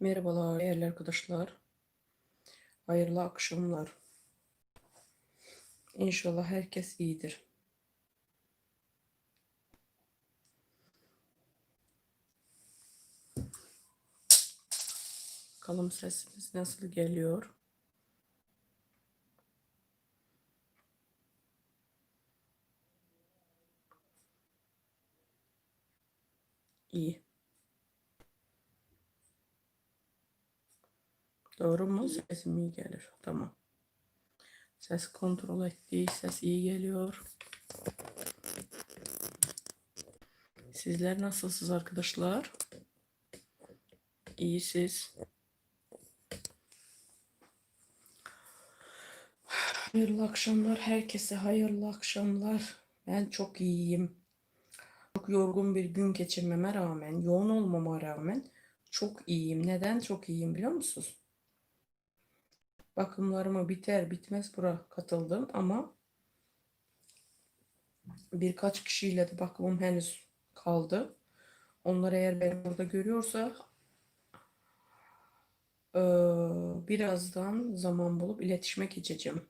Merhabalar değerli arkadaşlar. Hayırlı akşamlar. İnşallah herkes iyidir. Bakalım sesimiz nasıl geliyor. İyi. Doğru mu? Sesim iyi gelir. Tamam. Ses kontrol ettiği ses iyi geliyor. Sizler nasılsınız arkadaşlar? İyi siz. Hayırlı akşamlar. Herkese hayırlı akşamlar. Ben çok iyiyim. Çok yorgun bir gün geçirmeme rağmen, yoğun olmama rağmen çok iyiyim. Neden çok iyiyim biliyor musunuz? Bakımlarıma biter bitmez bura katıldım ama birkaç kişiyle de bakımım henüz kaldı. Onlar eğer beni burada görüyorsa birazdan zaman bulup iletişime geçeceğim.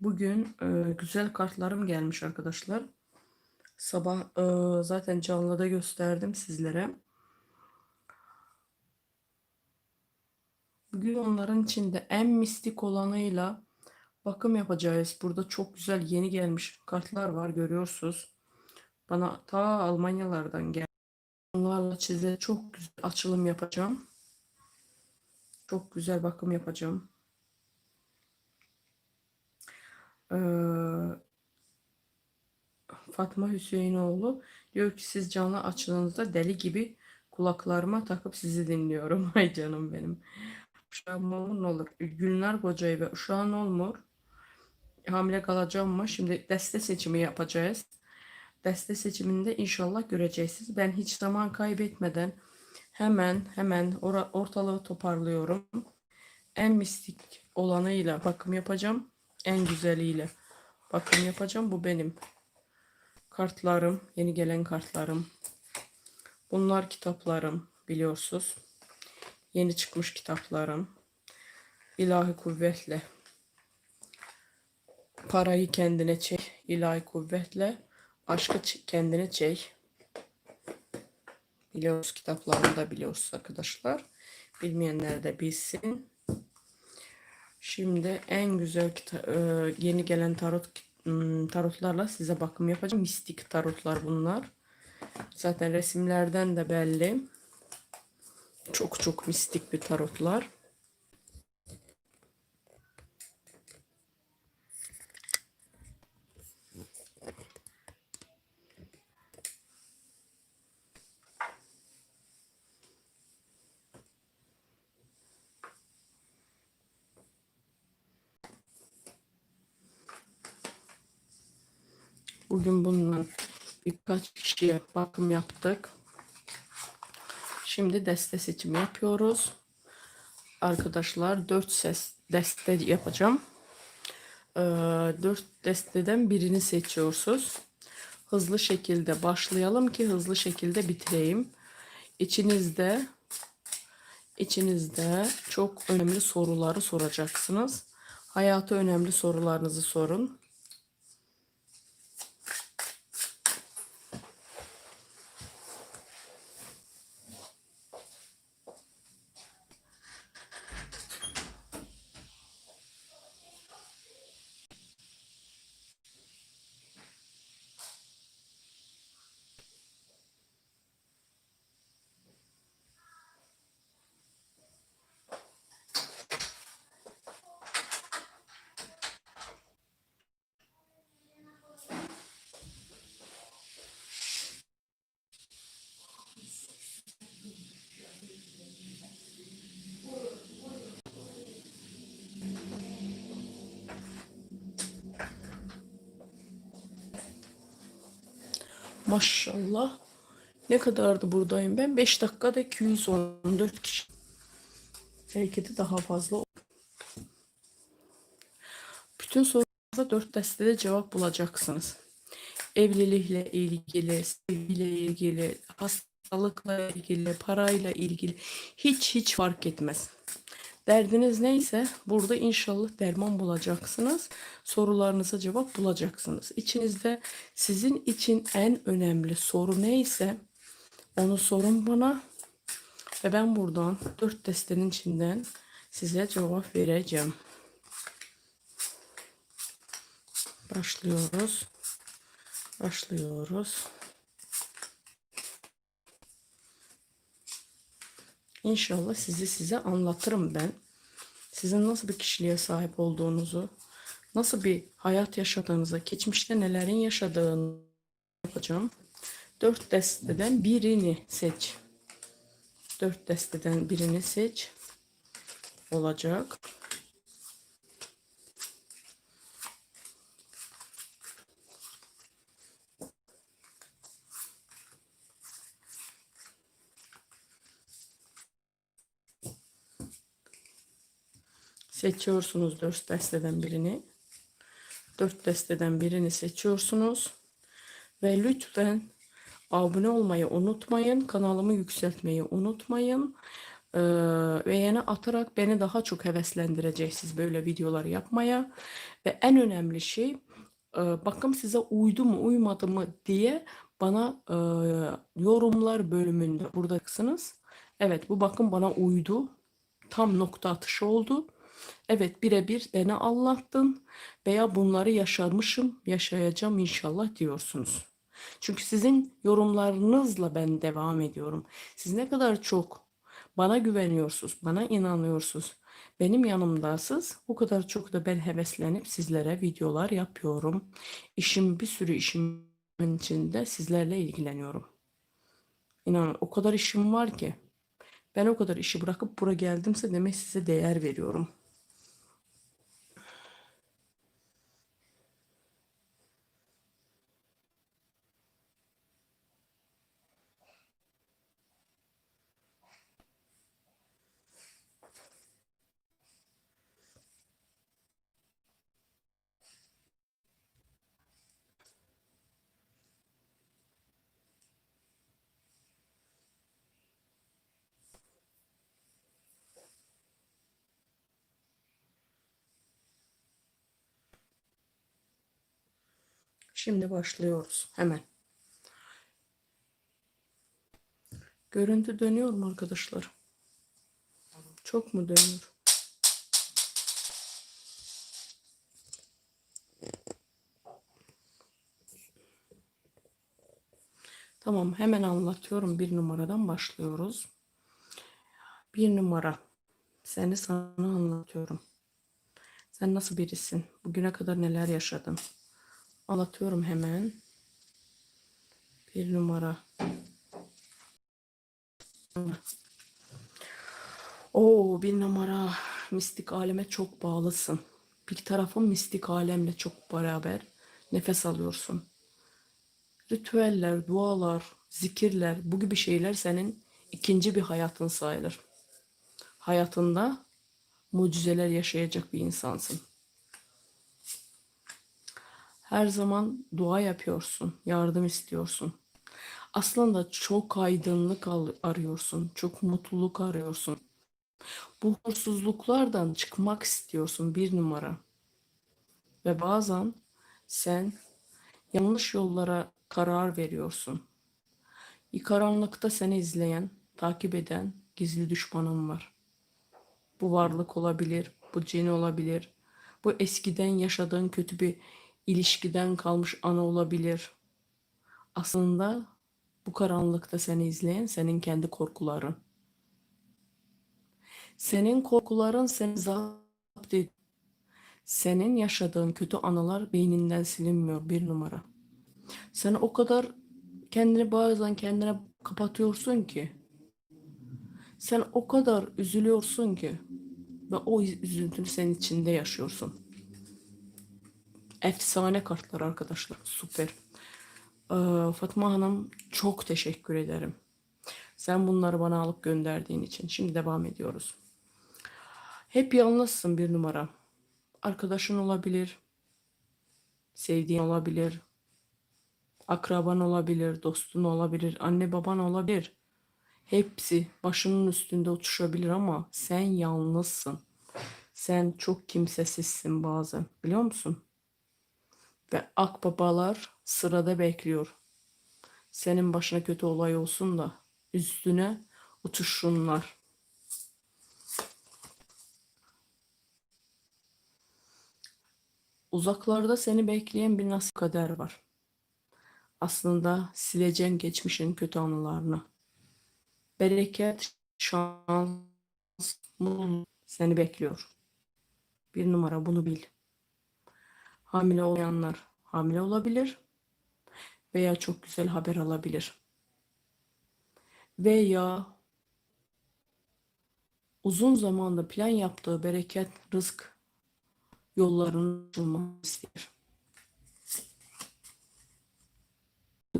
Bugün e, güzel kartlarım gelmiş arkadaşlar. Sabah e, zaten canlıda gösterdim sizlere. Bugün onların içinde en mistik olanıyla bakım yapacağız. Burada çok güzel yeni gelmiş kartlar var görüyorsunuz. Bana ta Almanyalardan geldi. Onlarla size çok güzel açılım yapacağım. Çok güzel bakım yapacağım. Ee, Fatma Hüseyinoğlu diyor ki siz canlı açılığınızda deli gibi kulaklarıma takıp sizi dinliyorum. Ay canım benim. Uşağım olur ne olur. Günler kocayı ve uşağın olmur. Hamile kalacağım mı? Şimdi deste seçimi yapacağız. Deste seçiminde inşallah göreceksiniz. Ben hiç zaman kaybetmeden hemen hemen ortalığı toparlıyorum. En mistik olanıyla bakım yapacağım. En güzeliyle bakım yapacağım. Bu benim kartlarım, yeni gelen kartlarım. Bunlar kitaplarım biliyorsunuz. Yeni çıkmış kitaplarım. İlahi kuvvetle. Parayı kendine çek. ilahi kuvvetle. Aşkı kendine çek. Biliyoruz kitaplarını da biliyoruz arkadaşlar. Bilmeyenler de bilsin. Şimdi en güzel e, yeni gelen tarot hmm, tarotlarla size bakım yapacağım. Mistik tarotlar bunlar. Zaten resimlerden de belli. Çok çok mistik bir tarotlar. Bugün bundan birkaç kişiye bakım yaptık. Şimdi deste seçimi yapıyoruz. Arkadaşlar 4 ses deste yapacağım. Ee, 4 desteden birini seçiyorsunuz. Hızlı şekilde başlayalım ki hızlı şekilde bitireyim. İçinizde içinizde çok önemli soruları soracaksınız. Hayata önemli sorularınızı sorun. Maşallah. Ne kadardı buradayım ben? 5 dakikada 214 kişi. Belki de daha fazla. Bütün sorularınıza dört destede cevap bulacaksınız. Evlilikle ilgili, sevgiyle ilgili, hastalıkla ilgili, parayla ilgili hiç hiç fark etmez. Derdiniz neyse burada inşallah derman bulacaksınız. Sorularınıza cevap bulacaksınız. İçinizde sizin için en önemli soru neyse onu sorun bana ve ben buradan dört destenin içinden size cevap vereceğim. Başlıyoruz. Başlıyoruz. İnşallah sizi size anlatırım ben. Sizin nasıl bir kişiliğe sahip olduğunuzu, nasıl bir hayat yaşadığınızı, geçmişte nelerin yaşadığını yapacağım. Dört desteden birini seç. Dört desteden birini seç. Olacak. Seçiyorsunuz dört desteden birini. Dört desteden birini seçiyorsunuz. Ve lütfen abone olmayı unutmayın. Kanalımı yükseltmeyi unutmayın. Ee, ve yeni atarak beni daha çok heveslendireceksiniz böyle videolar yapmaya. Ve en önemli şey e, bakın size uydu mu uymadı mı diye bana e, yorumlar bölümünde buradasınız. Evet bu bakın bana uydu. Tam nokta atışı oldu. Evet birebir beni anlattın veya bunları yaşarmışım, yaşayacağım inşallah diyorsunuz. Çünkü sizin yorumlarınızla ben devam ediyorum. Siz ne kadar çok bana güveniyorsunuz, bana inanıyorsunuz, benim yanımdasınız. O kadar çok da ben heveslenip sizlere videolar yapıyorum. İşim bir sürü işimin içinde sizlerle ilgileniyorum. İnanın o kadar işim var ki. Ben o kadar işi bırakıp buraya geldimse demek size değer veriyorum. Şimdi başlıyoruz hemen. Görüntü dönüyor mu arkadaşlar? Çok mu dönüyor? Tamam hemen anlatıyorum. Bir numaradan başlıyoruz. Bir numara. Seni sana anlatıyorum. Sen nasıl birisin? Bugüne kadar neler yaşadın? Anlatıyorum hemen. Bir numara. Oo bir numara. Mistik aleme çok bağlısın. Bir tarafın mistik alemle çok beraber nefes alıyorsun. Ritüeller, dualar, zikirler, bu gibi şeyler senin ikinci bir hayatın sayılır. Hayatında mucizeler yaşayacak bir insansın. Her zaman dua yapıyorsun, yardım istiyorsun. Aslında çok aydınlık arıyorsun, çok mutluluk arıyorsun. Bu huzursuzluklardan çıkmak istiyorsun bir numara. Ve bazen sen yanlış yollara karar veriyorsun. Karanlıkta seni izleyen, takip eden gizli düşmanın var. Bu varlık olabilir, bu cin olabilir, bu eskiden yaşadığın kötü bir ilişkiden kalmış ana olabilir. Aslında bu karanlıkta seni izleyen senin kendi korkuların. Senin korkuların seni zapt ediyor. Senin yaşadığın kötü anılar beyninden silinmiyor bir numara. Sen o kadar kendini bazen kendine kapatıyorsun ki. Sen o kadar üzülüyorsun ki ve o üzüntünü senin içinde yaşıyorsun. Efsane kartlar arkadaşlar. Süper. Ee, Fatma Hanım çok teşekkür ederim. Sen bunları bana alıp gönderdiğin için. Şimdi devam ediyoruz. Hep yalnızsın bir numara. Arkadaşın olabilir, Sevdiğin olabilir. Akraban olabilir, dostun olabilir, anne baban olabilir. Hepsi başının üstünde uçuşabilir ama sen yalnızsın. Sen çok kimsesizsin bazen, biliyor musun? Ve akbabalar sırada bekliyor. Senin başına kötü olay olsun da üstüne uçuşsunlar. Uzaklarda seni bekleyen bir nasip kader var. Aslında sileceğin geçmişin kötü anılarını. Bereket, şans, mutluluk seni bekliyor. Bir numara bunu bil. Hamile olmayanlar hamile olabilir veya çok güzel haber alabilir. Veya uzun zamanda plan yaptığı bereket, rızk yollarının açılmasını ister.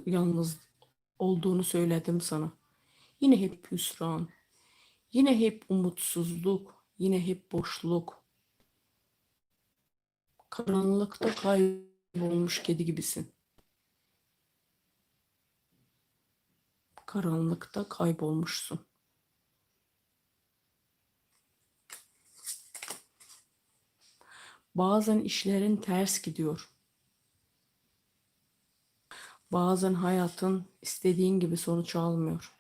Yalnız olduğunu söyledim sana. Yine hep hüsran, yine hep umutsuzluk, yine hep boşluk. Karanlıkta kaybolmuş kedi gibisin. Karanlıkta kaybolmuşsun. Bazen işlerin ters gidiyor. Bazen hayatın istediğin gibi sonuç almıyor.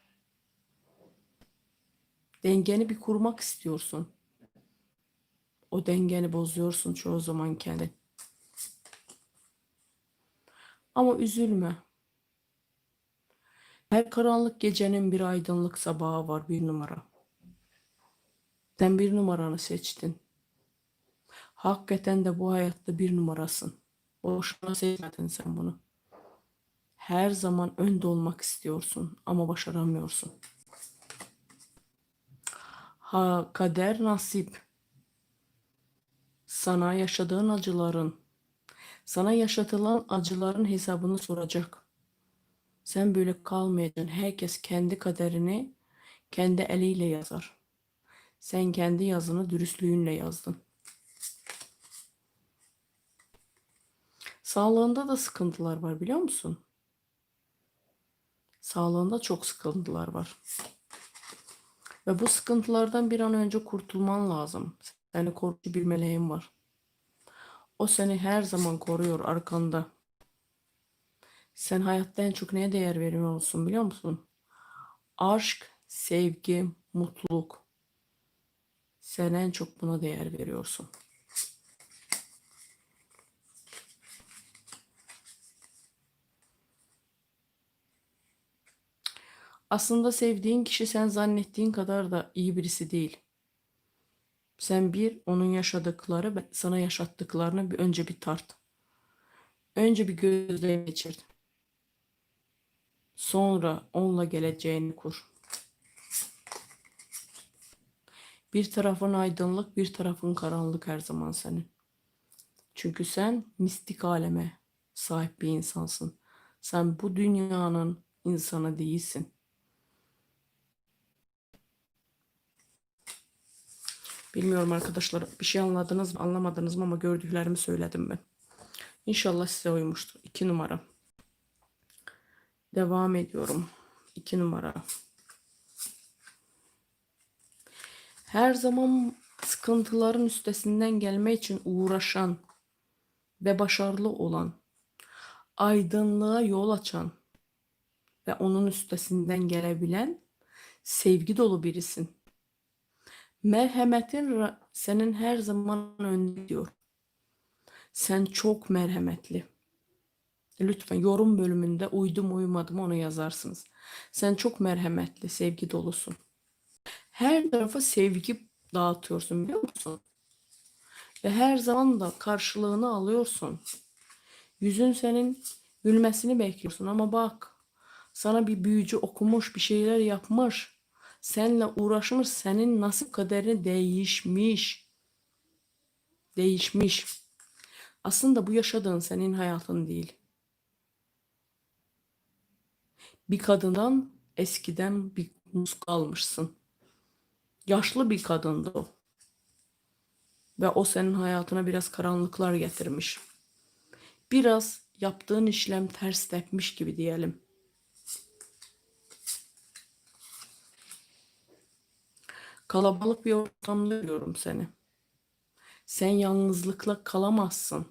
Dengeni bir kurmak istiyorsun. O dengeni bozuyorsun çoğu zaman kendin. Ama üzülme. Her karanlık gecenin bir aydınlık sabahı var bir numara. Sen bir numaranı seçtin. Hakikaten de bu hayatta bir numarasın. Boşuna seçmedin sen bunu. Her zaman önde olmak istiyorsun ama başaramıyorsun. Ha kader nasip. Sana yaşadığın acıların, sana yaşatılan acıların hesabını soracak. Sen böyle kalmayacaksın. Herkes kendi kaderini kendi eliyle yazar. Sen kendi yazını dürüstlüğünle yazdın. Sağlığında da sıkıntılar var biliyor musun? Sağlığında çok sıkıntılar var. Ve bu sıkıntılardan bir an önce kurtulman lazım. Seni koruyucu bir meleğin var. O seni her zaman koruyor arkanda. Sen hayatta en çok neye değer veriyorsun biliyor musun? Aşk, sevgi, mutluluk. Sen en çok buna değer veriyorsun. Aslında sevdiğin kişi sen zannettiğin kadar da iyi birisi değil. Sen bir onun yaşadıkları ve sana yaşattıklarını bir önce bir tart. Önce bir gözden geçir. Sonra onunla geleceğini kur. Bir tarafın aydınlık, bir tarafın karanlık her zaman senin. Çünkü sen mistik aleme sahip bir insansın. Sen bu dünyanın insanı değilsin. Bilmiyorum arkadaşlar bir şey anladınız mı anlamadınız mı ama gördüklerimi söyledim ben. İnşallah size uymuştur. 2 numara. Devam ediyorum. 2 numara. Her zaman sıkıntıların üstesinden gelme için uğraşan ve başarılı olan, aydınlığa yol açan ve onun üstesinden gelebilen sevgi dolu birisin. Merhametin senin her zaman önünde diyor. Sen çok merhametli. Lütfen yorum bölümünde uydum uymadım onu yazarsınız. Sen çok merhametli, sevgi dolusun. Her tarafa sevgi dağıtıyorsun biliyor musun? Ve her zaman da karşılığını alıyorsun. Yüzün senin gülmesini bekliyorsun ama bak sana bir büyücü okumuş bir şeyler yapmış. Seninle uğraşmış senin nasip kaderini değişmiş. Değişmiş. Aslında bu yaşadığın senin hayatın değil. Bir kadından eskiden bir musk almışsın. Yaşlı bir kadındı o. Ve o senin hayatına biraz karanlıklar getirmiş. Biraz yaptığın işlem ters tepmiş gibi diyelim. Kalabalık bir ortamda görüyorum seni. Sen yalnızlıkla kalamazsın.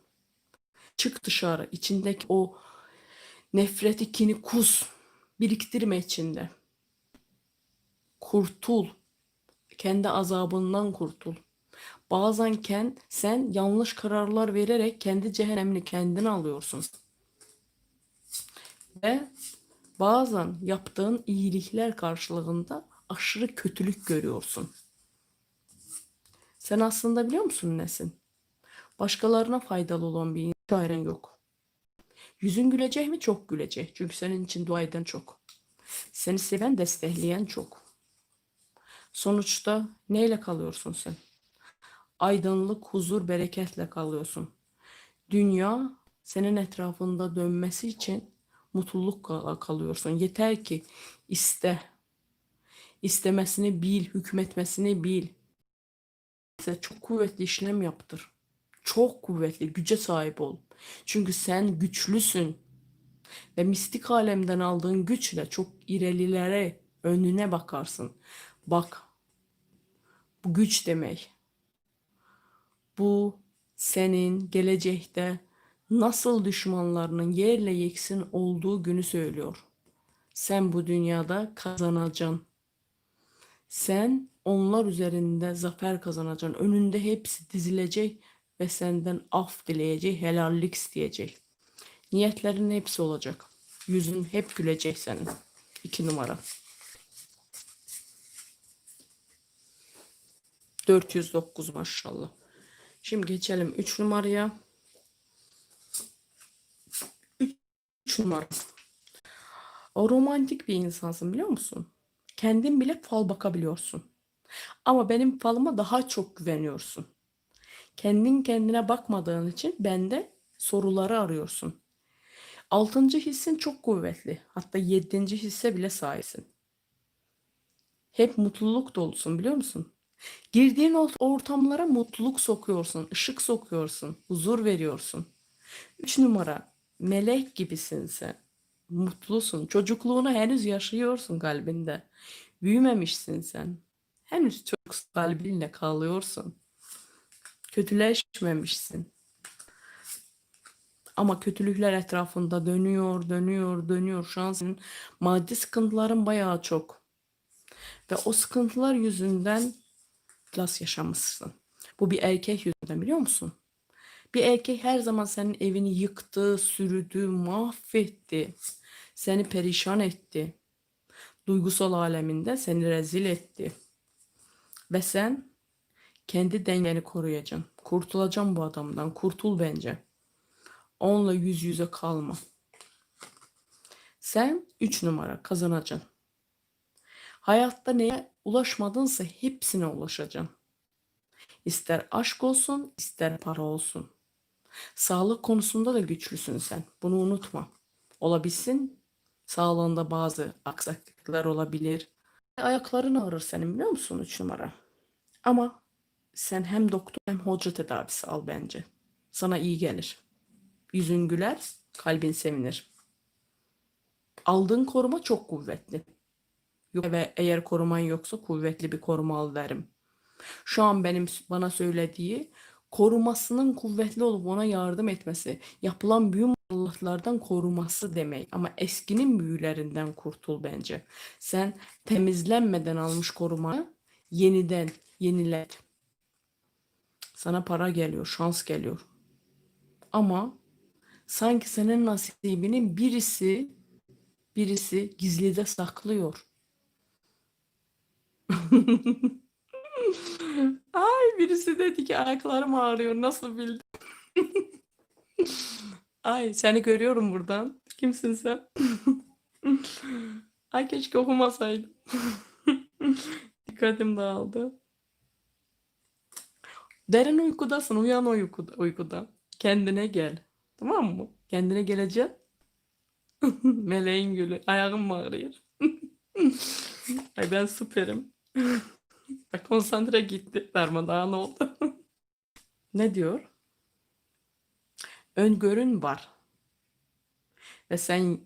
Çık dışarı. içindeki o nefret kini kus. Biriktirme içinde. Kurtul. Kendi azabından kurtul. Bazenken sen yanlış kararlar vererek kendi cehennemini kendin alıyorsun. Ve bazen yaptığın iyilikler karşılığında aşırı kötülük görüyorsun. Sen aslında biliyor musun nesin? Başkalarına faydalı olan bir çaren yok. Yüzün gülecek mi? Çok gülecek. Çünkü senin için dua eden çok. Seni seven, destekleyen çok. Sonuçta neyle kalıyorsun sen? Aydınlık, huzur, bereketle kalıyorsun. Dünya senin etrafında dönmesi için mutluluk kal- kalıyorsun. Yeter ki iste. İstemesini bil, hükmetmesini bil. Size çok kuvvetli işlem yaptır. Çok kuvvetli, güce sahip ol. Çünkü sen güçlüsün. Ve mistik alemden aldığın güçle çok ilerilere, önüne bakarsın. Bak, bu güç demek. Bu senin gelecekte nasıl düşmanlarının yerle yeksin olduğu günü söylüyor. Sen bu dünyada kazanacaksın. Sen onlar üzerinde zafer kazanacaksın. Önünde hepsi dizilecek ve senden af dileyecek, helallik isteyecek. Niyetlerin hepsi olacak. Yüzün hep gülecek senin. İki numara. 409 maşallah. Şimdi geçelim 3 numaraya. 3 numara. O romantik bir insansın biliyor musun? Kendin bile fal bakabiliyorsun. Ama benim falıma daha çok güveniyorsun. Kendin kendine bakmadığın için bende soruları arıyorsun. Altıncı hissin çok kuvvetli. Hatta yedinci hisse bile sahipsin. Hep mutluluk dolusun biliyor musun? Girdiğin ortamlara mutluluk sokuyorsun, ışık sokuyorsun, huzur veriyorsun. Üç numara, melek gibisin sen. Mutlusun. Çocukluğunu henüz yaşıyorsun kalbinde. Büyümemişsin sen. Henüz çocuk kalbinle kalıyorsun. Kötüleşmemişsin. Ama kötülükler etrafında dönüyor, dönüyor, dönüyor. Şu an senin maddi sıkıntıların bayağı çok. Ve o sıkıntılar yüzünden iflas yaşamışsın. Bu bir erkek yüzünden biliyor musun? Bir erkek her zaman senin evini yıktı, sürüdü, mahvetti. Seni perişan etti. Duygusal aleminde seni rezil etti. Ve sen kendi dengeni koruyacaksın. Kurtulacaksın bu adamdan. Kurtul bence. Onunla yüz yüze kalma. Sen 3 numara kazanacaksın. Hayatta neye ulaşmadınsa hepsine ulaşacaksın. İster aşk olsun, ister para olsun. Sağlık konusunda da güçlüsün sen. Bunu unutma. Olabilsin, sağlığında bazı aksaklıklar olabilir. Ayakların ağrır senin biliyor musun 3 numara? Ama sen hem doktor hem hoca tedavisi al bence. Sana iyi gelir. Yüzün güler, kalbin sevinir. Aldığın koruma çok kuvvetli. Ve eğer koruman yoksa kuvvetli bir koruma al derim. Şu an benim bana söylediği korumasının kuvvetli olup ona yardım etmesi, yapılan büyü musallatlardan koruması demek. Ama eskinin büyülerinden kurtul bence. Sen temizlenmeden almış korumanı yeniden yenile. Sana para geliyor, şans geliyor. Ama sanki senin nasibinin birisi birisi gizlide saklıyor. Ay birisi dedi ki ayaklarım ağrıyor. Nasıl bildin? Ay seni görüyorum buradan. Kimsin sen? Ay keşke okumasaydım. Dikkatim dağıldı. Derin uykudasın. Uyan uykuda, uykudan. Kendine gel. Tamam mı? Kendine geleceksin. Meleğin gülü. Ayağım ağrıyor? Ay ben süperim. Bak konsantre gitti. Darmadağın oldu. ne diyor? öngörün var. Ve sen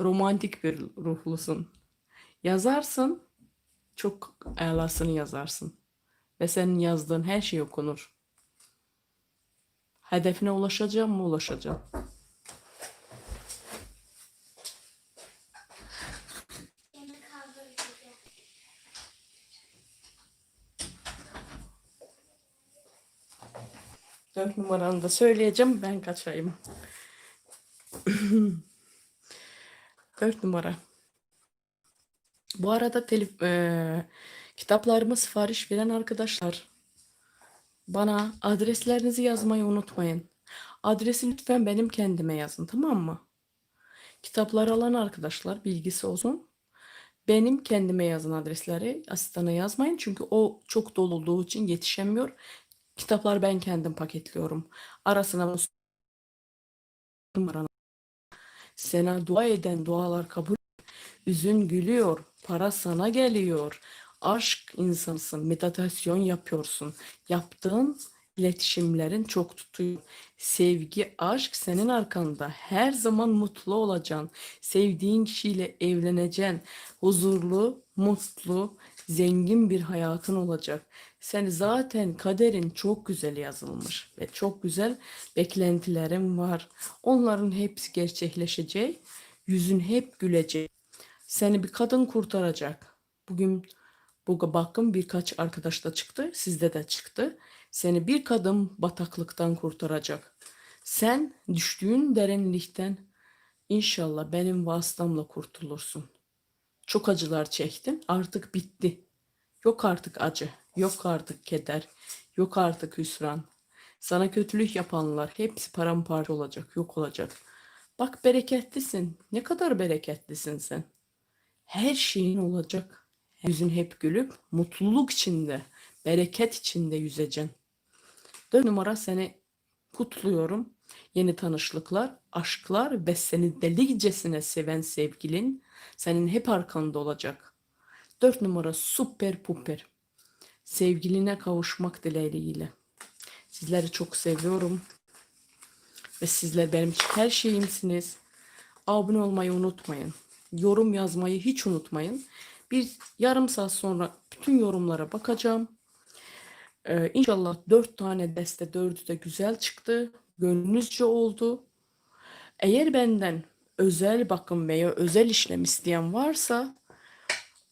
romantik bir ruhlusun. Yazarsın, çok əlasını yazarsın. Ve senin yazdığın her şey okunur. Hedefine ulaşacağım mı ulaşacağım. Dört numaranı da söyleyeceğim. Ben kaçayım. Dört numara. Bu arada telif, eee, kitaplarımı sipariş veren arkadaşlar bana adreslerinizi yazmayı unutmayın. Adresi lütfen benim kendime yazın tamam mı? Kitapları alan arkadaşlar bilgisi olsun. Benim kendime yazın adresleri. Asistana yazmayın çünkü o çok dolu olduğu için yetişemiyor. Kitaplar ben kendim paketliyorum. Arasına numaranı. Sana dua eden dualar kabul. Yüzün gülüyor. Para sana geliyor. Aşk insansın. Meditasyon yapıyorsun. Yaptığın iletişimlerin çok tutuyor. Sevgi, aşk senin arkanda. Her zaman mutlu olacaksın. Sevdiğin kişiyle evleneceksin. Huzurlu, mutlu, zengin bir hayatın olacak. Sen zaten kaderin çok güzel yazılmış ve çok güzel beklentilerin var. Onların hepsi gerçekleşecek. Yüzün hep gülecek. Seni bir kadın kurtaracak. Bugün bu bakın birkaç arkadaşta çıktı, sizde de çıktı. Seni bir kadın bataklıktan kurtaracak. Sen düştüğün derinlikten inşallah benim vasıtamla kurtulursun. Çok acılar çektin, artık bitti. Yok artık acı, yok artık keder, yok artık hüsran. Sana kötülük yapanlar hepsi paramparça olacak, yok olacak. Bak bereketlisin. Ne kadar bereketlisin sen. Her şeyin olacak. Yüzün hep gülüp mutluluk içinde, bereket içinde yüzeceksin. Dört numara seni kutluyorum. Yeni tanışlıklar, aşklar ve seni delicesine seven sevgilin senin hep arkanda olacak. Dört numara süper puper. Sevgiline kavuşmak dileğiyle. Sizleri çok seviyorum. Ve sizler benim için her şeyimsiniz. Abone olmayı unutmayın. Yorum yazmayı hiç unutmayın. Bir yarım saat sonra bütün yorumlara bakacağım. Ee, inşallah dört tane deste dördü de güzel çıktı. Gönlünüzce oldu. Eğer benden özel bakım veya özel işlem isteyen varsa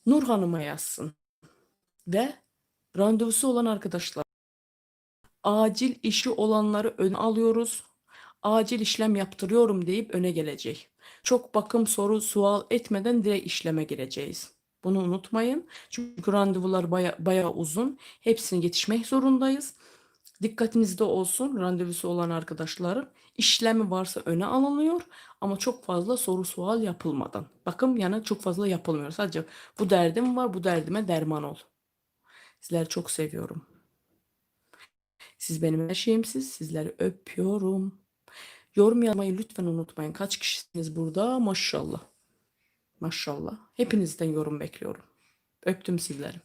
Nur Hanım'a yazsın. Ve randevusu olan arkadaşlar acil işi olanları öne alıyoruz. Acil işlem yaptırıyorum deyip öne gelecek. Çok bakım soru sual etmeden direkt işleme gireceğiz. Bunu unutmayın. Çünkü randevular baya, bayağı uzun. Hepsine yetişmek zorundayız. Dikkatinizde olsun randevusu olan arkadaşların işlemi varsa öne alınıyor ama çok fazla soru sual yapılmadan. Bakın yani çok fazla yapılmıyor. Sadece bu derdim var bu derdime derman ol. Sizleri çok seviyorum. Siz benim her şeyimsiz. Sizleri öpüyorum. Yorum yazmayı lütfen unutmayın. Kaç kişisiniz burada? Maşallah. Maşallah. Hepinizden yorum bekliyorum. Öptüm sizleri.